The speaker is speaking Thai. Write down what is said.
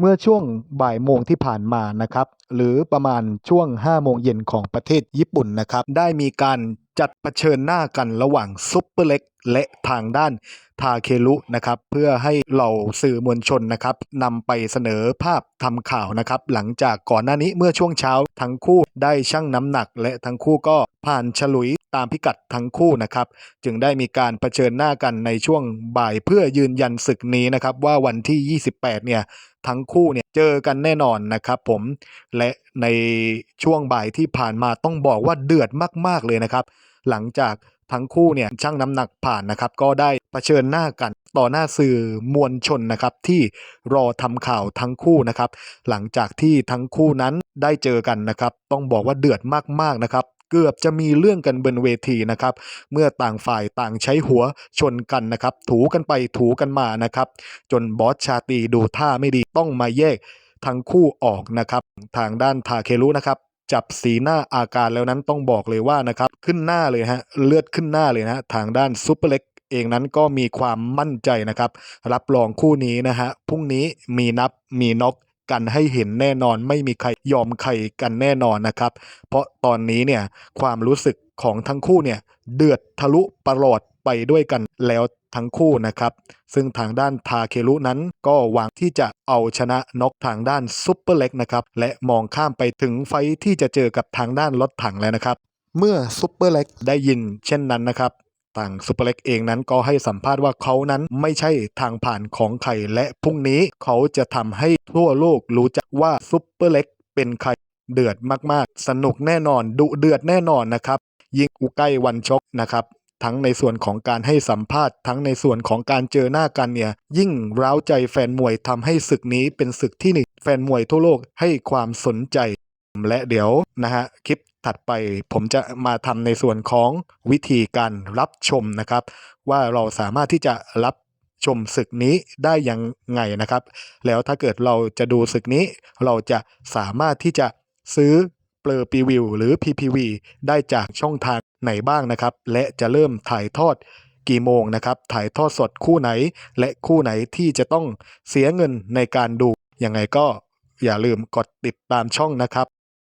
เมื่อช่วงบ่ายโมงที่ผ่านมานะครับ หรือประมาณช่วง 5 โมงเย็นของประเทศญี่ปุ่นนะครับ ได้มีการจัดเผชิญหน้ากันระหว่างซุปเปอร์เล็กและทางด้านทาเคลุนะครับ เพื่อให้เหล่าสื่อมวลชนนะครับนำไปเสนอภาพทำข่าวนะครับ หลังจากก่อนหน้านี้เมื่อช่วงเช้า ทั้งคู่ได้ชั่งน้ำหนัก และทั้งคู่ก็ผ่านฉลุยตามพิกัดทั้งคู่นะครับ จึงได้มีการเผชิญหน้ากันในช่วงบ่ายเพื่อยืนยันศึกนี้นะครับ ว่าวันที่ 28 เนี่ย ทั้งคู่เนี่ยเจอกันแน่นอนนะครับผมและในช่วงบ่ายที่ผ่านมาต้องบอกว่าเดือดมากๆเลยนะครับ หลังจากทั้งคู่เนี่ยชั่งน้ำหนักผ่านนะครับ ก็ได้เผชิญหน้ากันต่อหน้าสื่อมวลชนนะครับ ที่รอทำข่าวทั้งคู่นะครับ หลังจากที่ทั้งคู่นั้นได้เจอกันนะครับ ต้องบอกว่าเดือดมากๆนะครับ เกือบจะมีเรื่องกันบนเวทีนะครับ เมื่อต่างฝ่ายต่างใช้หัวชนกันนะครับ ถูกันไปถูกันมานะครับ จนบอสชาตีดูท่าไม่ดีต้องมาแยกทั้งคู่ออกนะครับ ทางด้านทาเครุนะครับจับสีหน้าอาการแล้วนั้นต้องบอกเลยว่านะครับขึ้นหน้าเลยฮะเลือดขึ้นหน้าเลยนะฮะทางด้านซุปเปอร์เล็กเองนั้นก็มีความมั่นใจนะครับ รับรองคู่นี้นะฮะพรุ่งนี้มีนับมีน็อก กันให้เห็นแน่นอนไม่มีใครยอมใครกันแน่นอนนะครับ เพราะตอนนี้เนี่ยความรู้สึกของทั้งคู่เนี่ยเดือดทะลุประหลอดไปด้วยกันแล้วทั้งคู่นะครับ ซึ่งทางด้านทาเครุนั้นก็หวังที่จะเอาชนะน็อกทางด้านซุปเปอร์เล็กนะครับ และมองข้ามไปถึงไฟที่จะเจอกับทางด้านรถถังแล้วนะครับ เมื่อซุปเปอร์เล็กได้ยินเช่นนั้นนะครับางซุปเปอร์เล็กเองนั้นก็ให้สัมภาษณ์ว่าเขานั้นไม่ใช่ทางผ่านของใครและพรุ่งนี้เขาจะทำให้ทั่วโลกรู้จักว่าซุปเปอร์เล็กเป็นใครเดือดมากๆ สนุกแน่นอนดุเดือดแน่นอนนะครับยิ่งอุใกล้วันชกนะครับทั้งในส่วนของการให้สัมภาษณ์ ทั้งในส่วนของการเจอหน้ากันเนี่ย ยิ่งร้าวใจแฟนมวยทำให้ศึกนี้เป็นศึกที่หนึ่งแฟนมวยทั่วโลกให้ความสนใจ และเดี๋ยวนะฮะคลิปถัดไปผมจะมาทำในส่วนของวิธีการรับชมนะครับ ว่าเราสามารถที่จะรับชมศึกนี้ได้ยังไงนะครับ แล้วถ้าเกิดเราจะดูศึกนี้ เราจะสามารถที่จะซื้อเปลอปีวิวหรือ PPV ได้จากช่องทางไหนบ้างนะครับ และจะเริ่มถ่ายทอดกี่โมงนะครับ ถ่ายทอดสดคู่ไหน และคู่ไหนที่จะต้องเสียเงินในการดูยังไงก็อย่าลืมกดติดตามช่องนะครับ